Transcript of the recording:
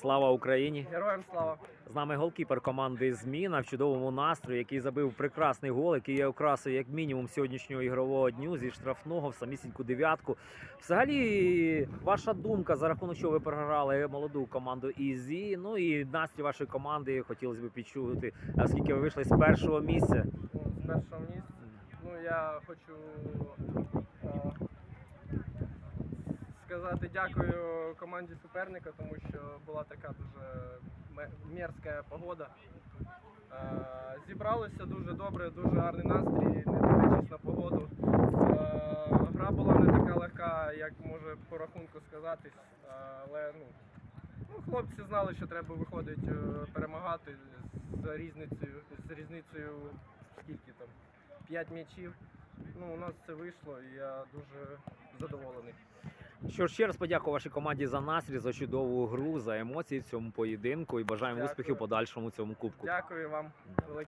Слава Україні! Героям слава! З нами голкіпер команди Зміна в чудовому настрої, який забив прекрасний гол, який є окрасою як мінімум сьогоднішнього ігрового дню зі штрафного в самісіньку дев'ятку. Взагалі, ваша думка за рахунок чого ви програли молоду команду Ізі. Ну і настрій вашої команди хотілося б підчути, оскільки ви вийшли з першого місця. Ну, з першого місця. Ну я хочу сказати дякую команді суперника, тому що була така дуже мерзка погода. Е, Зібралися дуже добре, дуже гарний настрій, не дивлячись на погоду. Е, Гра була не така легка, як може по рахунку сказатись, але ну, ну, хлопці знали, що треба виходить е, перемагати з різницею, з різницею скільки там 5 м'ячів. Ну, у нас це вийшло, і я дуже задоволений. Що ж, ще раз подякую вашій команді за настрій, за чудову гру, за емоції в цьому поєдинку і бажаємо Дякую. успіхів подальшому цьому кубку. Дякую вам.